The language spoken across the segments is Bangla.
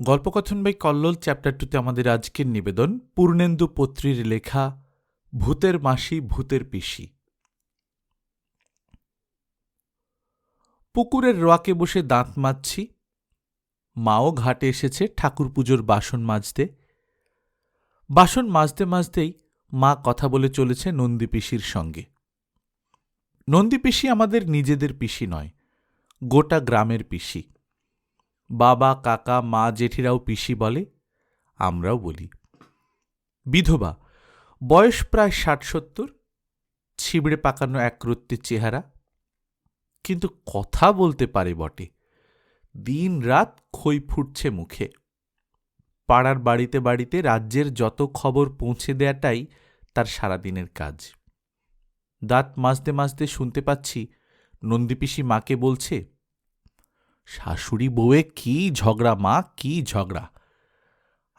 গল্পকথন বাই কল্লোল চ্যাপ্টার টুতে আমাদের আজকের নিবেদন, পূর্ণেন্দু পত্রীর লেখা, ভূতের মাসি, ভূতের পিসি পুকুরের রোয়াকে বসে দাঁত মাজছি, মাও ঘাটে এসেছে ঠাকুর পুজোর বাসন মাজতে। বাসন মাজতে মাজতেই মা কথা বলে চলেছে নন্দী পিসির সঙ্গে। নন্দী পিসি আমাদের নিজেদের পিসি নয়, গোটা গ্রামের পিসি। বাবা, কাকা, মা, জেঠিরাও পিসি বলে, আমরাও বলি। বিধবা, বয়স প্রায় ষাট সত্তর, ছিবড়ে পাকানো একরত্তির চেহারা, কিন্তু কথা বলতে পারে বটে। দিন রাত খই ফুটছে মুখে। পাড়ার বাড়িতে বাড়িতে রাজ্যের যত খবর পৌঁছে দেয়াটাই তার সারাদিনের কাজ। দাঁত মাজতে মাজতে শুনতে পাচ্ছি নন্দীপিসি মাকে বলছে শাশুড়ি বউয়ে কি ঝগড়া, মা কি ঝগড়া?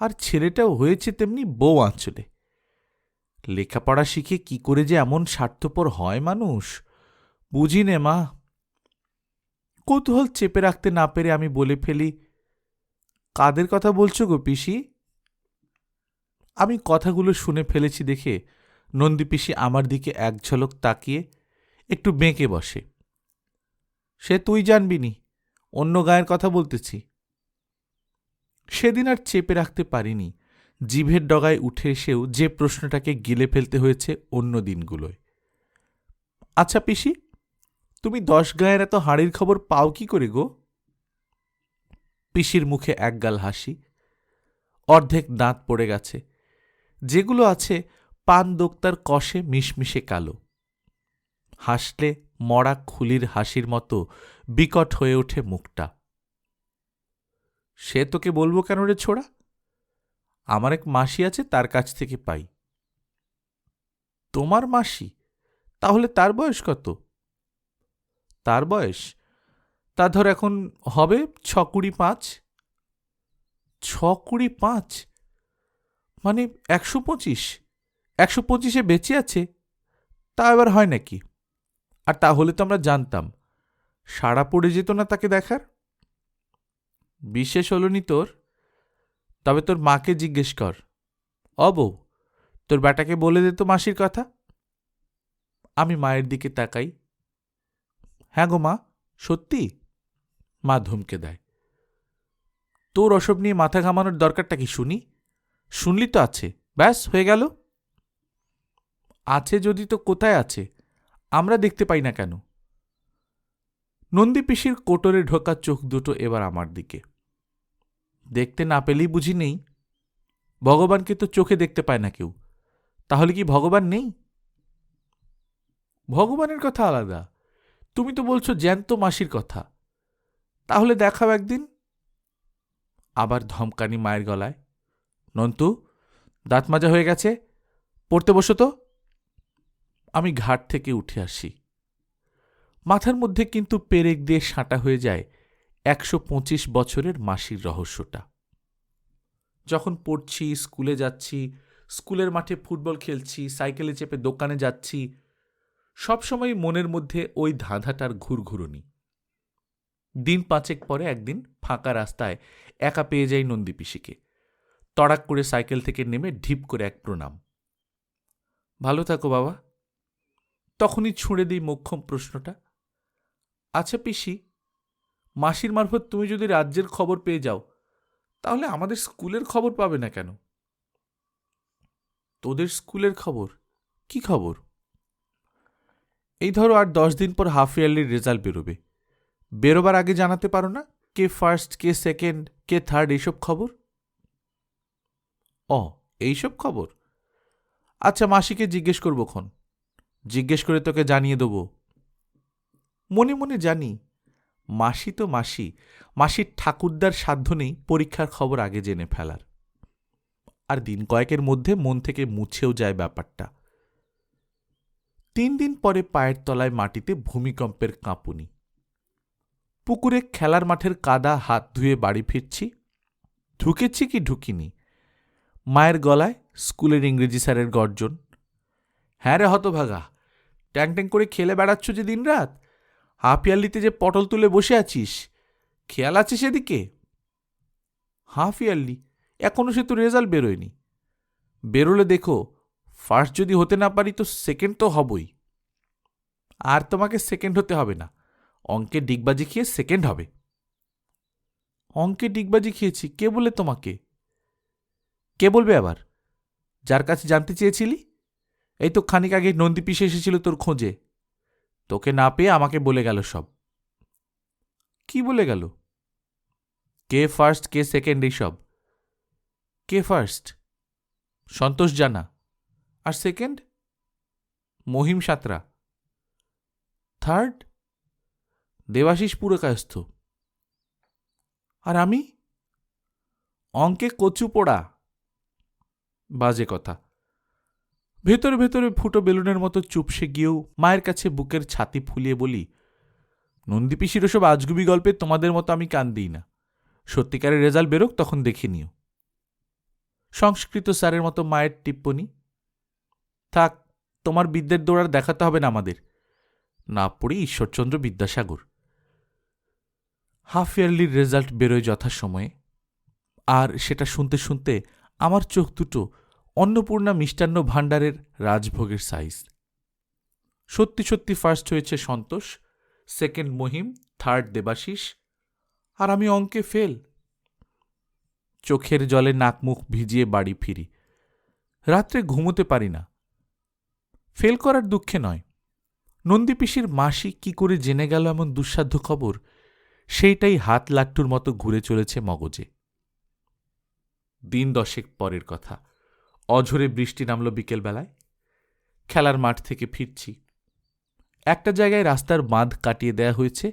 আর ছেলেটাও হয়েছে তেমনি বউ আঁচলে। লেখাপড়া শিখে কি করে যে এমন স্বার্থপর হয় মানুষ? বুঝি নে, মা। কৌতূহল চেপে রাখতে না পেরে আমি বলে ফেলি, কাদের কথা বলছো গো পিসি? আমি কথাগুলো শুনে ফেলেছি দেখে নন্দী পিসি আমার দিকে এক ঝলক তাকিয়ে একটু বেঁকে বসে, সে তুই জানবি নি অন্য গায়ের কথা বলতেছি। সেদিন আর চেপে রাখতে পারিনি। জিভের ডগায় উঠে এসেও যে প্রশ্নটাকে গিলে ফেলতে হয়েছে অন্য দিনগুলোয়। আচ্ছা পিসি, তুমি দশ গায়ের এত হাড়ির খবর পাও কি করে গো? পিসির মুখে একগাল হাসি। অর্ধেক দাঁত পড়ে গেছে। যেগুলো আছে পান দোক্তার কষে মিশমিশে কালো। হাসলে মরা খুলির হাসির মতো বিকট হয়ে ওঠে মুখটা। সে তোকে বলব কেন রে ছোড়া? আমার এক মাসি আছে, তার কাছ থেকে পাই। তোমার মাসি? তাহলে তার বয়স কত? তার বয়স? তা ধর এখন হবে ছ কুড়ি পাঁচ? ছ কুড়ি পাঁচ? মানে একশো পঁচিশ? একশো পঁচিশে বেঁচে আছে? তা এবার হয় নাকি? আর তাহলে তো আমরা জানতাম। সাড়া পড়ে যেত না তাকে দেখার? বিশেষ হলনি তোর? তবে তোর মাকে জিজ্ঞেস কর। অব তোর বেটাকে বলে দে তো মাসির কথা। আমি মায়ের দিকে তাকাই। হ্যাঁ গো মা, সত্যি? মা ধমকে দেয়। তোর ওসব নিয়ে মাথা ঘামানোর দরকারটা কি শুনি? শুনলি তো আছে। ব্যাস, হয়ে গেল। আছে যদি তো কোথায় আছে? আমরা দেখতে পাই না কেন? নন্দী পিসির কোটরে ঢোকা চোখ দুটো এবার আমার দিকে। দেখতে না পেলেই বুঝি নেই। ভগবানকে তো চোখে দেখতে পায় না কেউ। তাহলে কি ভগবান নেই? ভগবানের কথা আলাদা। তুমি তো বলছো জ্যান্ত মাসির কথা। তাহলে দেখাও একদিন। আবার ধমকানি মায়ের গলায়, নন্তু, দাঁত মাজা হয়ে গেছে। পড়তে বসো তো। আমি ঘাট থেকে উঠে আসি। মাথার মধ্যে কিন্তু পেরেক দিয়ে সাঁটা হয়ে যায় একশো পঁচিশ বছরের মাসির রহস্যটা। যখন পড়ছি, স্কুলে যাচ্ছি, স্কুলের মাঠে ফুটবল খেলছি, সাইকেলে চেপে দোকানে যাচ্ছি সবসময় মনের মধ্যে ওই ধাঁধাটার ঘুরঘুরনি। দিন পাঁচেক পরে একদিন ফাঁকা রাস্তায় একা পেয়ে যাই নন্দী পিসিকে। তড়াক করে সাইকেল থেকে নেমে ঢিপ করে এক প্রণাম। ভালো থাকো বাবা। তখনই ছুঁড়ে দিই মোক্ষম প্রশ্নটা। আচ্ছা পিসি, মাসির মারফত তুমি যদি রাজ্যের খবর পেয়ে যাও, তাহলে আমাদের স্কুলের খবর পাবে না কেন? তোদের স্কুলের খবর? কি খবর? এই ধরো আর দশ দিন পর হাফ ইয়ারলির রেজাল্ট বেরোবে। বেরোবার আগে জানাতে পারো না কে ফার্স্ট কে সেকেন্ড কে থার্ড এইসব খবর? ও এইসব খবর। আচ্ছা মাসিকে জিজ্ঞেস করব খন। জিজ্ঞেস করে তোকে জানিয়ে দেব। মনে মনে জানি, মাসি তো মাসি, মাসির ঠাকুরদার সাধ্য নেই পরীক্ষার খবর আগে জেনে ফেলার। আর দিন কয়েকের মধ্যে মন থেকে মুছেও যায় ব্যাপারটা। তিন দিন পরে পায়ের তলায় মাটিতে ভূমিকম্পের কাঁপুনি। পুকুরে খেলার মাঠের কাদা হাত ধুয়ে বাড়ি ফিরছি। ঢুকেছি কি ঢুকিনি? মায়ের গলায় স্কুলের ইংরেজি স্যারের গর্জন। হ্যাঁ রে হতভাগা ট্যাং ট্যাং করে খেলে বেড়াচ্ছ যে দিনরাত? হাফিয়ালিতে যে পটল তুলে বসে আছিস, খেয়াল আছে সেদিকে? হাফ ইয়ারলি এখনও সে তো রেজাল্ট বেরোয়নি। বেরোলে দেখো ফার্স্ট যদি হতে না পারি তো সেকেন্ড তো হবই। আর তোমাকে সেকেন্ড হতে হবে না, অঙ্কে ডিগবাজি খেয়ে সেকেন্ড হবে। অঙ্কে ডিগবাজি খেয়েছি, কে বলে তোমাকে? কে বলবে আবার? যার কাছে জানতে চেয়েছিলি? এই তো খানিক আগে নন্দী পিসে এসেছিল তোর খোঁজে। তোকে না পেয়ে আমাকে বলে গেল সব। কি বলে গেল? কে ফার্স্ট কে সেকেন্ড এইসব কে ফার্স্ট সন্তোষ জানা। আর সেকেন্ড মহিম সাঁতরা। থার্ড দেবাশিস পুরকায়স্থ। আর আমি? অঙ্কে কচু পোড়া বাজে কথা। ভেতরে ভেতরে ফুটো বেলুনের মতো চুপসে গিয়েও মায়ের কাছে বুকের ছাতি ফুলিয়ে বলি নন্দীপিসির ওসব আজগুবি গল্পে তোমাদের মতো আমি কান দিই না। সত্যিকারের রেজাল্ট বেরোক, তখন দেখে নিও। সংস্কৃত স্যারের মতো মায়ের টিপ্পনি, থাক, তোমার বিদ্যের দৌড়ার দেখাতে হবে না আমাদের। না পড়ি ঈশ্বরচন্দ্র বিদ্যাসাগর। হাফ ইয়ারলির রেজাল্ট বেরোয় যথাসময়ে, আর সেটা শুনতে শুনতে আমার চোখ দুটো অন্নপূর্ণা মিষ্টান্ন ভাণ্ডারের রাজভোগের সাইজ। সত্যি সত্যি ফার্স্ট হয়েছে সন্তোষ সেকেন্ড মহিম থার্ড দেবাশিস, আর আমি অঙ্কে ফেল চোখের জলে নাক মুখ ভিজিয়ে বাড়ি ফিরি। রাত্রে ঘুমোতে পারি না। ফেল করার দুঃখে নয়। নন্দীপিসির মাসি কি করে জেনে গেল এমন দুঃসাধ্য খবর? সেইটাই হাত লাট্টুর মতো ঘুরে চলেছে মগজে। দিন দশেক পরের কথা। অঝরে বৃষ্টি নামল বিকেলবেলায়। খেলার মাঠ থেকে ফিরছি। একটা জায়গায় রাস্তার বাঁধ কাটিয়ে দেয়া হয়েছে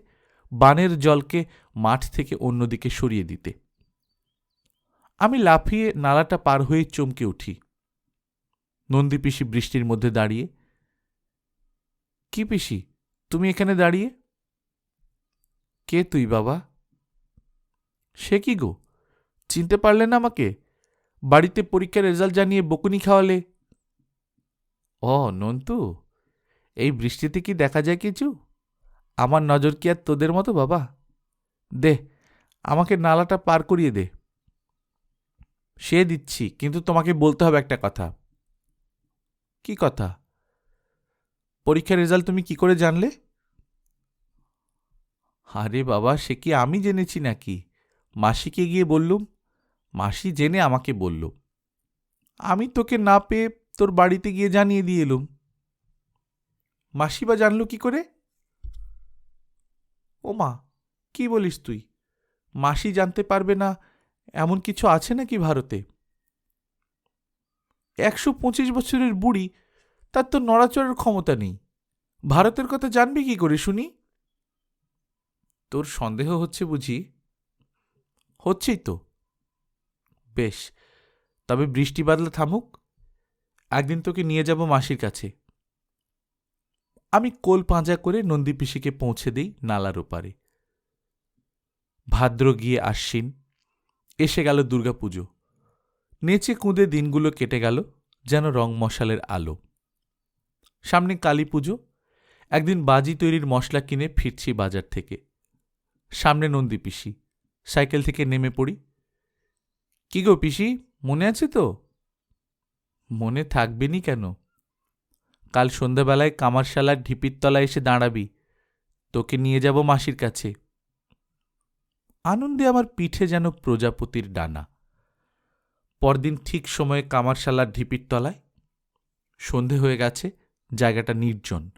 বানের জলকে মাঠ থেকে অন্যদিকে সরিয়ে দিতে। আমি লাফিয়ে নালাটা পার হয়ে চমকে উঠি। নন্দী পিসি বৃষ্টির মধ্যে দাঁড়িয়ে, কি পিসি, তুমি এখানে দাঁড়িয়ে? কে তুই বাবা? সে কি গো? চিনতে পারলে না আমাকে? বাড়িতে পরীক্ষার রেজাল্ট জানিয়ে বকুনি খাওয়ালে। ও, নন্তু, এই বৃষ্টিতে কি দেখা যায় কিছু? আমার নজর কি আর তোদের মতো, বাবা? দে, আমাকে নালাটা পার করিয়ে দে। সে দিচ্ছি, কিন্তু তোমাকে বলতে হবে একটা কথা। কি কথা? পরীক্ষার রেজাল্ট তুমি কি করে জানলে? আরে বাবা, সে কি আমি জেনেছি নাকি? মাসিকে গিয়ে বললুম মাসি জেনে আমাকে বলল, আমি তোকে না পেয়ে তোর বাড়িতে গিয়ে জানিয়ে দিয়ে এলুম। মাসি বা জানলো কি করে? ও মা কি বলিস তুই? মাসি জানতে পারবে না এমন কিছু আছে নাকি ভারতে? একশো পঁচিশ বছরের বুড়ি, তার তো নড়াচড়ার ক্ষমতা নেই। ভারতের কথা জানবি কি করে শুনি? তোর সন্দেহ হচ্ছে বুঝি? হচ্ছেই তো। বেশ, তবে বৃষ্টি বাদলা থামুক। একদিন তোকে নিয়ে যাব মাসির কাছে। আমি কোল পাঁজা করে নন্দী পিসিকে পৌঁছে দিই নালার ওপারে। ভাদ্র গিয়ে আশ্বিন এসে গেল দুর্গাপুজো। নেচে কুঁদে দিনগুলো কেটে গেল, যেন রং মশালের আলো। সামনে কালী পুজো, একদিন বাজি তৈরির মশলা কিনে ফিরছি বাজার থেকে। সামনে নন্দী পিসি, সাইকেল থেকে নেমে পড়ি। কি গো পিসি, মনে আছে তো? মনে থাকবেনি কেন? কাল সন্ধ্যাবেলায় কামারশালার ঢিপির তলায় এসে দাঁড়াবি, তোকে নিয়ে যাব মাসির কাছে। আনন্দে আমার পিঠে যেন প্রজাপতির ডানা। পরদিন ঠিক সময়ে কামারশালার ঢিপির তলায়, সন্ধে হয়ে গেছে, জায়গাটা নির্জন।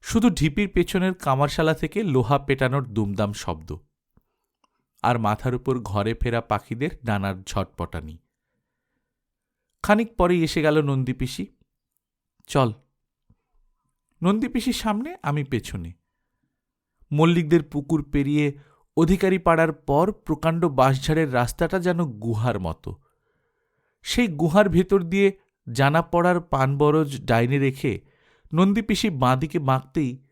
শুধু ঢিপির পেছনের কামারশালা থেকে লোহা পেটানোর দুমদাম শব্দ। আর মাথার উপর ঘরে ফেরা পাখিদের ডানার ঝটপটানি। খানিক পরেই এসে গেল নন্দীপিসি চল। নন্দীপিসির সামনে আমি পেছনে। মল্লিকদের পুকুর পেরিয়ে অধিকারী পাড়ার পর প্রকাণ্ড বাঁশঝাড়ের রাস্তাটা যেন গুহার মতো। সেই গুহার ভেতর দিয়ে জানা পড়ার পানবরজ ডাইনে রেখে নন্দী পিসি বাঁদিকে বাঁকতেই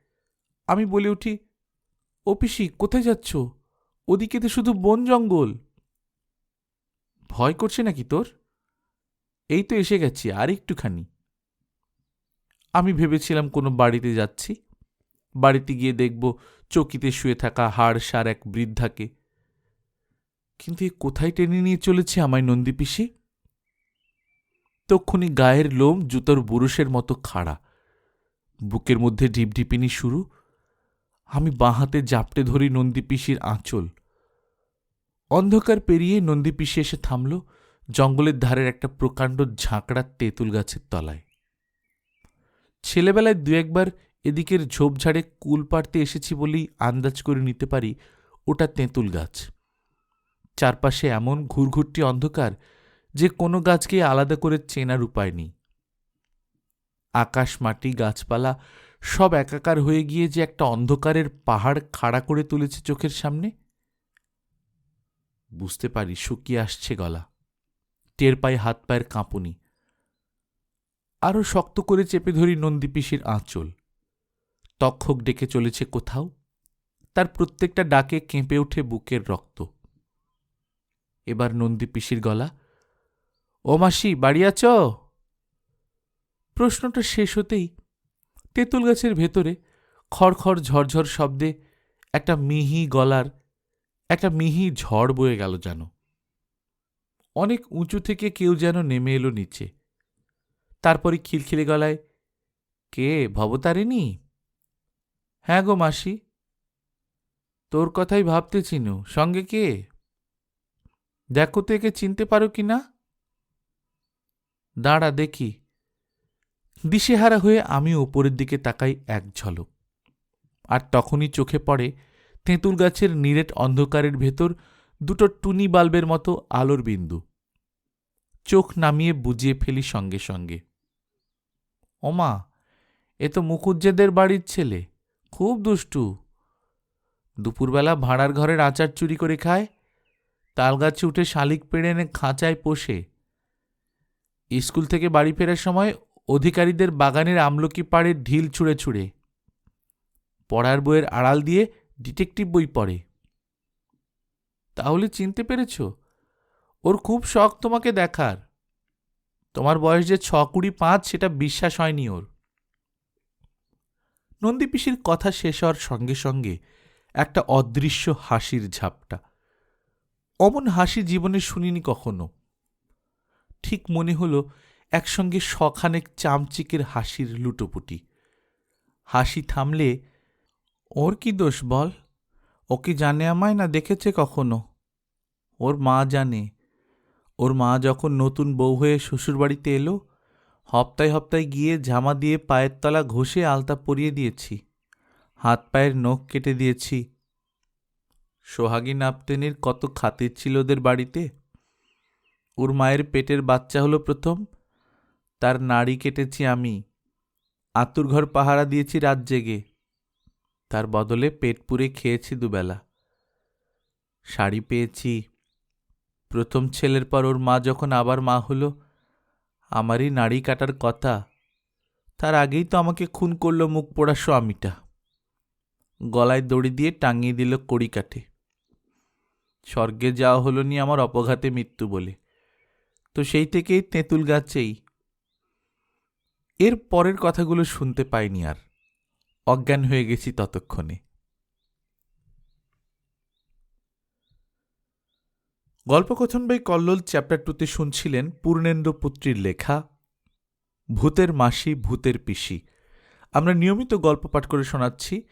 আমি বলে উঠি, ও পিসি, কোথায় যাচ্ছ? ওদিকে তো শুধু বন জঙ্গল। ভয় করছে নাকি তোর? এই তো এসে গেছি, আর একটুখানি। আমি ভেবেছিলাম কোনো বাড়িতে যাচ্ছি। বাড়িতে গিয়ে দেখব চকিতে শুয়ে থাকা হাড় সার এক বৃদ্ধাকে। কিন্তু এ কোথায় টেনে নিয়ে চলেছে আমায় নন্দী পিসি? তক্ষুনি গায়ের লোম জুতোর বুরুষের মতো খাড়া। বুকের মধ্যে ঢিপঢিপিনি শুরু। আমি বাঁ হাতে জাপটে ধরি নন্দী পিসির আঁচল। অন্ধকার পেরিয়ে নন্দী পিসি এসে থামল, জঙ্গলের ধারের একটা প্রকাণ্ড ঝাঁকড়া তেঁতুল গাছের তলায়। ছেলেবেলায় দু একবার এদিকের ঝোপঝাড়ে কুল পাড়তে এসেছি বলেই আন্দাজ করে নিতে পারি ওটা তেঁতুল গাছ। চারপাশে এমন ঘুরঘুরটি অন্ধকার যে কোনো গাছকে আলাদা করে চেনার উপায় নেই। আকাশ মাটি, গাছপালা সব একাকার হয়ে গিয়ে যে একটা অন্ধকারের পাহাড় খাড়া করে তুলেছে চোখের সামনে? বুঝতে পারি, শুকিয়ে আসছে গলা। টের পাই হাত পায়ের কাঁপুনি। আরও শক্ত করে চেপে ধরি নন্দীপিসির আঁচল। তক্ষক ডেকে চলেছে কোথাও? তার প্রত্যেকটা ডাকে কেঁপে ওঠে বুকের রক্ত। এবার নন্দীপিসির গলা, ও মাসি, বাড়ি আছ? প্রশ্নটা শেষ হতেই তেঁতুল গাছের ভেতরে খড়খড় ঝরঝর শব্দে একটা মিহি গলার, একটা মিহি ঝড় বয়ে গেল যেন। অনেক উঁচু থেকে কেউ যেন নেমে এলো নিচে। তারপরে খিলখিলে গলায়, কে, ভবতারিণী? হ্যাঁ গো মাসি। তোর কথাই ভাবতে চিনু সঙ্গে কে? দেখো তো একে চিনতে পারো কি না? দাঁড়া, দেখি। দিশেহারা হয়ে আমি ওপরের দিকে তাকাই এক ঝলক। আর তখনই চোখে পড়ে তেঁতুল গাছের নিরেট অন্ধকারের ভেতর দুটো টুনি বাল্বের মতো আলোর বিন্দু। চোখ নামিয়ে বুঝিয়ে ফেলি সঙ্গে সঙ্গে। ওমা, এ তো মুখুজ্জেদের বাড়ির ছেলে, খুব দুষ্টু। দুপুরবেলা ভাড়ার ঘরের আচার চুরি করে খায় তালগাছে উঠে শালিক পেড়ে এনে খাঁচায় পোষে। স্কুল থেকে বাড়ি ফেরার সময় অধিকারীদের বাগানের আমলকি পাড়ে ঢিল ছুঁড়ে ছুঁড়ে। পড়ার বইয়ের আড়াল দিয়ে ডিটেকটিভ বই পড়ে। তাহলে চিনতে পেরেছ? ওর খুব শখ তোমাকে দেখার। তোমার বয়স যে ছ কুড়ি পাঁচ সেটা বিশ্বাস হয়নি ওর। নন্দী পিসির কথা শেষ হওয়ার সঙ্গে সঙ্গে একটা অদৃশ্য হাসির ঝাপটা। অমন হাসি জীবনে শুনিনি কখনো। ঠিক মনে হলো একসঙ্গে শখানেক চামচিকের হাসির লুটোপুটি। হাসি থামলে, ওর কি দোষ বল? ও কি জানে আমায় না দেখেছে কখনো? ওর মা জানে। ওর মা যখন নতুন বউ হয়ে শ্বশুরবাড়িতে এলো, হপ্তায় হপ্তায় গিয়ে জামা দিয়ে পায়ের তলা ঘষে আলতা পরিয়ে দিয়েছি। হাত পায়ের নখ কেটে দিয়েছি। সোহাগী নাপতেনির কত খাতির ছিল ওদের বাড়িতে? ওর মায়ের পেটের বাচ্চা হলো প্রথম তার নাড়ি কেটেছি আমি। আতুর ঘর পাহারা দিয়েছি রাত জেগে। তার বদলে পেট পুরে খেয়েছি দুবেলা। শাড়ি পেয়েছি। প্রথম ছেলের পর ওর মা যখন আবার মা হলো, আমারই নাড়ি কাটার কথা। তার আগেই তো আমাকে খুন করল মুখ পোড়া স্বামীটা। গলায় দড়ি দিয়ে টাঙিয়ে দিল কড়ি কাঠে। স্বর্গে যাওয়া হলো নি আমার অপঘাতে মৃত্যু বলে। তো সেই থেকেই তেঁতুল গাছেই এর পরের কথাগুলো শুনতে পাইনি আর। অজ্ঞান হয়ে গেছি ততক্ষণে। গল্পকথন বাই কল্লোল চ্যাপ্টার টুতে শুনছিলেন পূর্ণেন্দ্র পুত্রীর লেখা, ভূতের মাসি, ভূতের পিসি। আমরা নিয়মিত গল্প পাঠ করে শোনাচ্ছি।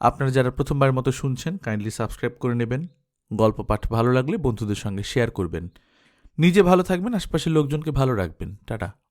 আপনারা যারা প্রথমবার মতো শুনছেন কাইন্ডলি সাবস্ক্রাইব করে নেবেন। গল্প পাঠ ভালো লাগলে বন্ধুদের সঙ্গে শেয়ার করবেন। নিজে ভালো থাকবেন, আশপাশের লোকজনকে ভালো রাখবেন। টাটা।